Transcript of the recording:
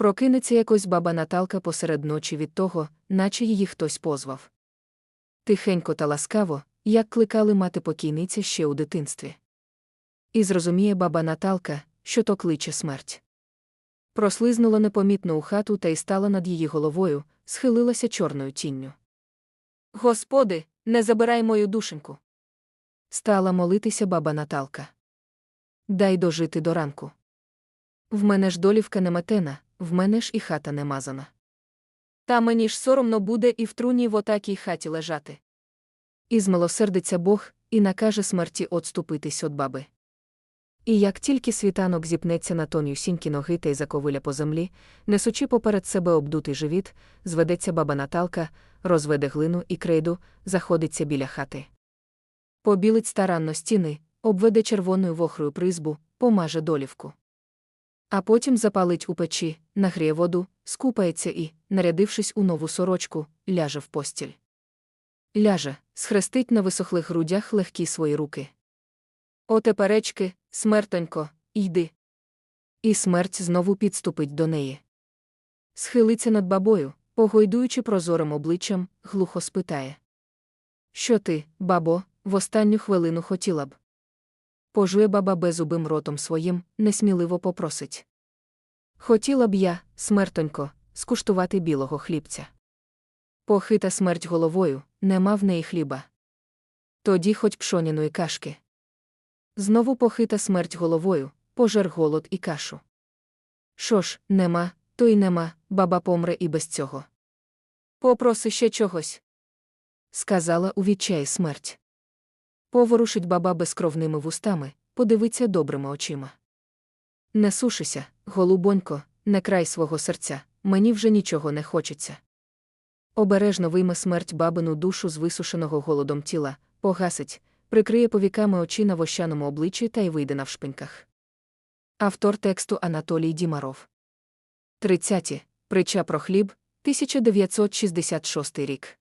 Прокинеться якось баба Наталка посеред ночі від того, наче її хтось позвав. Тихенько та ласкаво, як кликали мати покійниця ще у дитинстві. І зрозуміє баба Наталка, що то кличе смерть. Прослизнула непомітно у хату та й стала над її головою, схилилася чорною тінню. Господи, не забирай мою душеньку. Стала молитися баба Наталка. Дай дожити до ранку. В мене ж долівка не метена, в мене ж і хата не мазана. Та мені ж соромно буде і в труні в отакій хаті лежати. І змилосердиться Бог, і накаже смерті отступитись од баби. І як тільки світанок зіпнеться на тонюсінькі ноги та й заковиля по землі, несучи поперед себе обдутий живіт, зведеться баба Наталка, розведе глину і крейду, заходиться біля хати. Побілить старанно стіни, обведе червоною вохрою призбу, помаже долівку. А потім запалить у печі, нагріє воду, скупається і, нарядившись у нову сорочку, ляже в постіль. Ляже, схрестить на висохлих грудях легкі свої руки. О теперечки, смертонько, йди. І смерть знову підступить до неї. Схилиться над бабою, погойдуючи прозорим обличчям, глухо спитає. Що ти, бабо, в останню хвилину хотіла б? Пожує баба безубим ротом своїм, несміливо попросить. Хотіла б я, смертонько, скуштувати білого хлібця. Похита смерть головою, нема в неї хліба. Тоді хоч пшоняної кашки. Знову похита смерть головою, пожер голод і кашу. Що ж, нема, то й нема, баба помре і без цього. Попроси ще чогось. Сказала у відчаї смерть. Поворушить баба безкровними вустами, подивиться добрими очима. Не сушися, голубонько, не край свого серця, мені вже нічого не хочеться. Обережно вийме смерть бабину душу з висушеного голодом тіла, погасить, прикриє повіками очі на вощаному обличчі та й вийде навшпиньках. Автор тексту Анатолій Дімаров. 30. Притча про хліб, 1966 рік.